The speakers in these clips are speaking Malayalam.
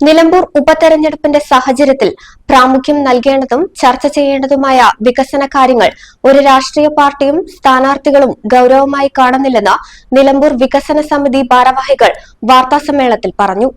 Nilambur ഉപതെരഞ്ഞെടുപ്പിന്റെ സാഹചര്യത്തിൽ പ്രാമുഖ്യം നൽകേണ്ടതും ചർച്ച ചെയ്യേണ്ടതുമായ വികസന കാര്യങ്ങൾ ഒരു രാഷ്ട്രീയ പാർട്ടിയും സ്ഥാനാർത്ഥികളും ഗൌരവമായി കാണുന്നില്ലെന്ന് നിലമ്പൂർ വികസന സമിതി ഭാരവാഹികൾ വാർത്താസമ്മേളനത്തിൽ പറഞ്ഞു.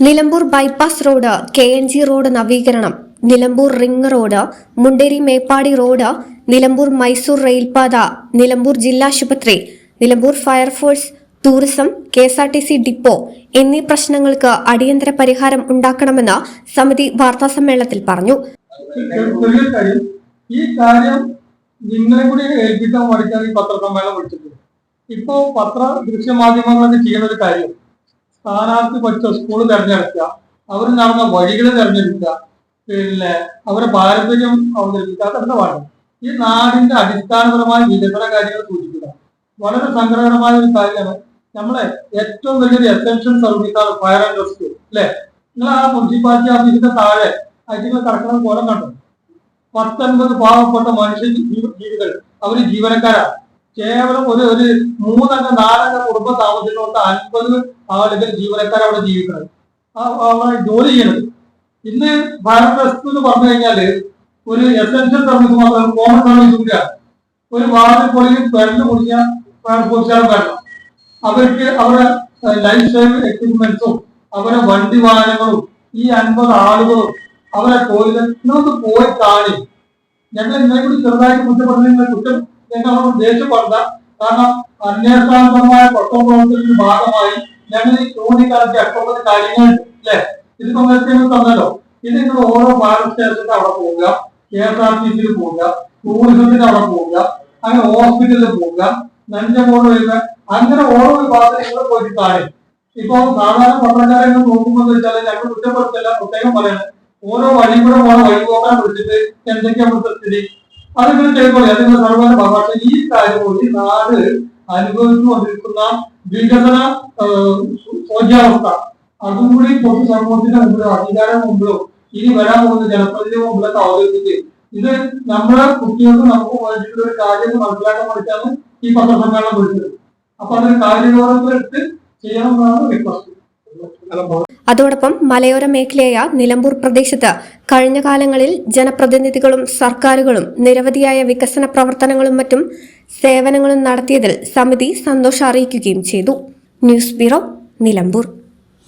Nilambur bypass road K N G road നവീകരണം Nilambur ring road Munderi Meppadi road Nilambur Mysore റെയിൽപാത Nilambur ജില്ലാശുപത്രി Nilambur fire force tourism K S R T C depot എന്നീ പ്രശ്നങ്ങൾക്ക് അടിയന്തര പരിഹാരം ഉണ്ടാക്കണമെന്ന് സമിതി വാർത്താസമ്മേളനത്തിൽ പറഞ്ഞു. ഈ കാര്യം നിങ്ങളെ കൂടി ഏൽപ്പിക്കാൻ വേണ്ടിയിട്ടാണ് ഈ പത്രസമ്മേളനം വിളിച്ചത്. ഇപ്പോ പത്ര ദൃശ്യമാധ്യമങ്ങളൊക്കെ ചെയ്യുന്ന ഒരു കാര്യം. സ്ഥാനാർത്ഥി പഠിച്ച സ്കൂൾ തെരഞ്ഞെടുക്കുക അവർ നടന്ന വഴികൾ തെരഞ്ഞെടുക്കുക പിന്നെ അവരെ പാരമ്പര്യം അവതരിപ്പിക്കുക അതൊക്കെ വേണം ഈ നാടിന്റെ അടിസ്ഥാനപരമായ വികസന കാര്യങ്ങൾ സൂചിപ്പിക്കുക. വളരെ സങ്കടകരമായ ഒരു കാര്യമാണ് നമ്മളെ ഏറ്റവും വലിയൊരു എസെൻഷ്യൽ സർവീസാണ് ഫയർ ആൻഡ് റെസ്ക്യൂ അല്ലെ? നിങ്ങൾ ആ മുനിസിപ്പാലിറ്റി ഓഫീസിന്റെ താഴെ ആയിട്ട് കടക്കണം പോലെ കണ്ടു? പത്തൊൻപത് പാവപ്പെട്ട മനുഷ്യ ജീവികൾ. അവർ ജീവനക്കാരാണ്. കേവലം ഒരു ഒരു മൂന്നംഗ നാലംഗ കുടുംബ താമസിക്കുന്ന അൻപത് ആളുകൾ ജീവനക്കാർ അവിടെ ജീവിക്കുന്നത്. അവിടെ ജോലി ചെയ്യണത്. ഇന്ന് ഫയർ റെസ്ക്യൂ എന്ന് പറഞ്ഞു കഴിഞ്ഞാൽ ഒരു എസെൻഷ്യൽ സർവീസ് മാത്രം കോമൺ സർവീസ് കൂടിയാണ്. ഒരു വാർഡ് പൊളിയിൽ പെരൽ കുടിക്കാൻ ഫയർഫോഴ്സുകാർ വരണം. അവർക്ക് അവരുടെ ലൈഫ് സേവ് എക്യുപ്മെന്റ്സും അവരുടെ വണ്ടി വാഹനങ്ങളും ഈ അൻപത് ആളുകളും അവരെ ഇന്നൊന്ന് പോയി കാണി. ഞങ്ങൾ ഇന്നലെ കൂടി ചെറുതായിട്ട് കുറ്റപ്പെടുന്ന കുറ്റം ഞങ്ങളോട് ദേഷ്യപ്പെടണ്ട. കാരണം അന്വേഷണാത്മകമായ പട്ടോ പ്രവർത്തനത്തിന്റെ ഭാഗമായി ഞങ്ങൾ ഈ ചൂണ്ടിക്കാണിച്ച എട്ടൊമ്പത് കാര്യങ്ങൾ അല്ലെ? ഇത് നിങ്ങൾ തന്നല്ലോ. ഇത് നിങ്ങൾ ഓരോ ഭാരത് സ്റ്റേഷന്റെ അവിടെ പോവുക കെ എസ് ആർ ടി സിയിൽ പോവുക ടൂറിസത്തിന്റെ അവിടെ പോവുക അങ്ങനെ ഹോസ്പിറ്റലിൽ പോവുക. നഞ്ചമോട് വരുന്ന അങ്ങനെ ഓരോ വിഭാഗത്തിൽ പോയി താഴെ ഇപ്പൊ സാധാരണ പത്രക്കാരെ നോക്കുമ്പോൾ വെച്ചാൽ ഞങ്ങൾ കുറ്റപ്പെടുത്തല്ല പ്രത്യേകം പറയണം. ഓരോ വഴി കൂടെ പോണ വഴി പോകാൻ വിളിച്ചിട്ട് എന്തൊക്കെയാണ് ഇവിടുത്തെ സ്ഥിതി? അതിങ്ങനെ ചെയ്യുമ്പോൾ ചെയ്തോളി അത് നിങ്ങൾ സർവ പക്ഷേ ഈ കാര്യം കൂടി നാട് അനുഭവിച്ചുകൊണ്ടിരിക്കുന്ന വികസന ശോച്യാവസ്ഥ അതും കൂടി പൊതുസമൂഹത്തിന്റെ മുമ്പിലോ അധികാരം മുമ്പിലോ ഇനി വരാൻ പോകുന്ന ജനപ്രതിനിധി മുമ്പിലൊക്കെ അവതരിപ്പിച്ച് ഇത് നമ്മുടെ കുട്ടികൾക്ക് നമുക്ക് വേണ്ടിയിട്ടുള്ള ഒരു കാര്യം മനസ്സിലാക്കാൻ വേണ്ടിയിട്ടാണ് ഈ പത്രസമ്മേളനം വിളിച്ചത്. അപ്പൊ അതിന് ചെയ്യണം ചെയ്യണമെന്നാണ് റിക്വസ്റ്റ് അതോടൊപ്പം മലയോര മേഖലയായ നിലമ്പൂർ പ്രദേശത്ത് കഴിഞ്ഞ കാലങ്ങളിൽ ജനപ്രതിനിധികളും സർക്കാരുകളും നിരവധിയായ വികസന പ്രവർത്തനങ്ങളും മറ്റും സേവനങ്ങളും നടത്തിയതിൽ സമിതി സന്തോഷം അറിയിക്കുകയും ചെയ്തു. News bureau Nilambur.